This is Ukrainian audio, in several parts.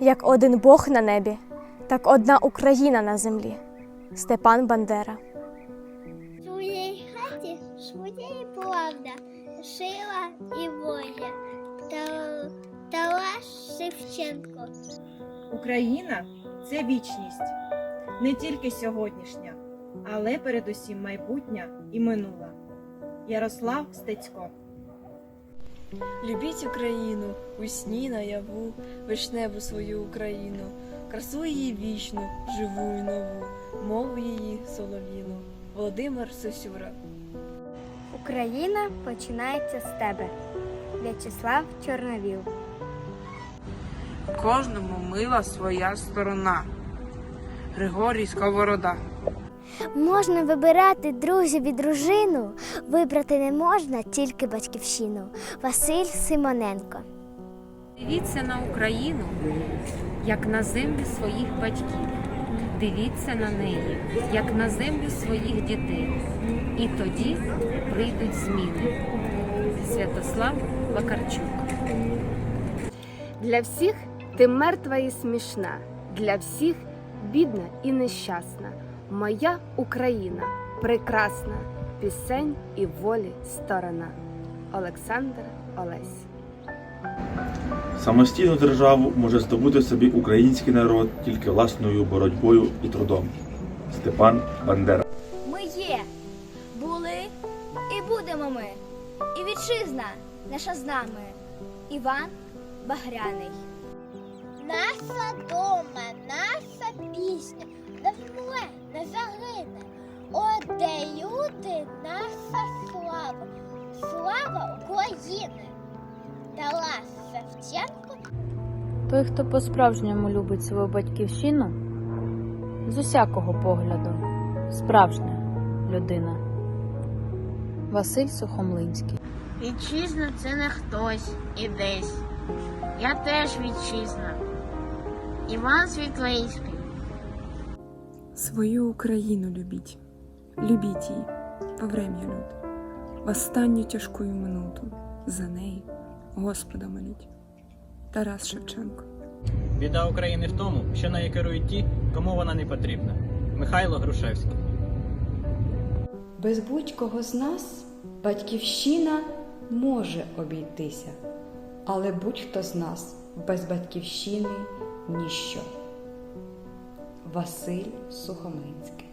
Як один Бог на небі, так одна Україна на землі. Степан Бандера. В своїй хаті своя і правда, сила і воля. Та- Тарас Шевченко. Україна це вічність, не тільки сьогоднішня, але передусім майбутня і минула. Ярослав Стецько. Любіть Україну, у сні наяву, вишневу свою Україну, красу її вічну, живу і нову, мову її солов'їну. Володимир Сосюра. Україна починається з тебе. В'ячеслав Чорновіл. Кожному мила своя сторона. Григорій Сковорода. Можна вибирати друзів і дружину, вибрати не можна тільки батьківщину. Василь Симоненко. Дивіться на Україну, як на землю своїх батьків. Дивіться на неї, як на землю своїх дітей. І тоді прийдуть зміни. Святослав Вакарчук. Для всіх ти мертва і смішна, для всіх бідна і нещасна. Моя Україна прекрасна, пісень і волі сторона. Олександр Олесь. Самостійну державу може здобути собі український народ тільки власною боротьбою і трудом. Степан Бандера. Ми є, були і будемо ми. І вітчизна наша з нами. Іван Багряний. Наша дома, наша пісня, Тарас Шевченко Той, хто по-справжньому любить свою батьківщину, з усякого погляду, справжня людина. Василь Сухомлинський. Вітчизна це не хтось і десь. Я теж вітчизна. Іван Світлейський. Свою Україну любіть, любіть її во время люд, в останню тяжкую минуту за неї Господа моліть. Тарас Шевченко. Біда України в тому, що нею керують ті, кому вона не потрібна. Михайло Грушевський. Без будь-кого з нас батьківщина може обійтися, але будь-хто з нас без батьківщини ніщо. Василь Сухомлинський.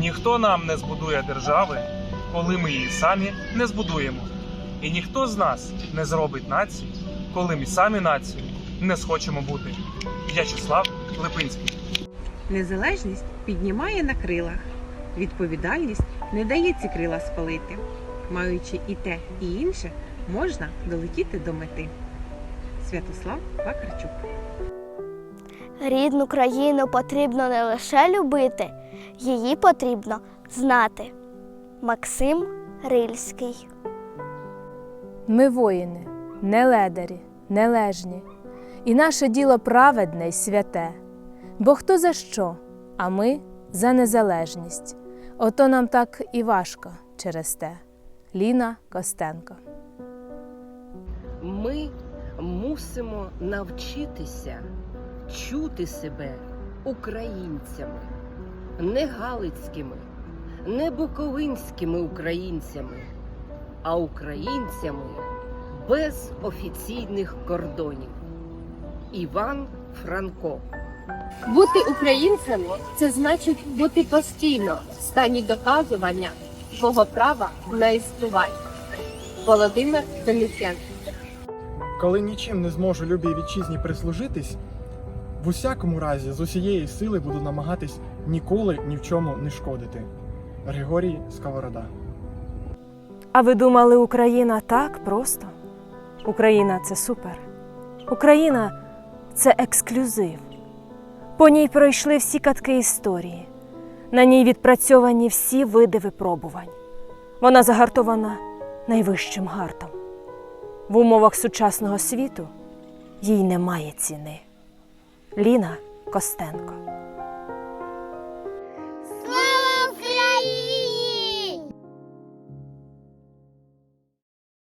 Ніхто нам не збудує держави, коли ми її самі не збудуємо. І ніхто з нас не зробить нації, коли ми самі націю не схочемо бути. В'ячеслав Липинський. Незалежність піднімає на крилах. Відповідальність не дає ці крила спалити. Маючи і те, і інше, можна долетіти до мети. Святослав Вакарчук. Рідну країну потрібно не лише любити, її потрібно знати. Максим Рильський. Ми воїни, не ледарі, нележні, і наше діло праведне й святе. Бо хто за що, а ми за незалежність. Ото нам так і важко через те. Ліна Костенко. Ми мусимо навчитися чути себе українцями, не галицькими, не буковинськими українцями, а українцями без офіційних кордонів. Іван Франко. Бути українцем це значить бути постійно в стані доказування свого права на існування. Володимир Домітян. Коли нічим не зможу любій вітчизні прислужитись, в усякому разі з усієї сили буду намагатись ніколи ні в чому не шкодити. Григорій Сковорода. А ви думали, Україна так просто? Україна це супер. Україна це ексклюзив. По ній пройшли всі катки історії. На ній відпрацьовані всі види випробувань. Вона загартована найвищим гартом. В умовах сучасного світу їй немає ціни. Ліна Костенко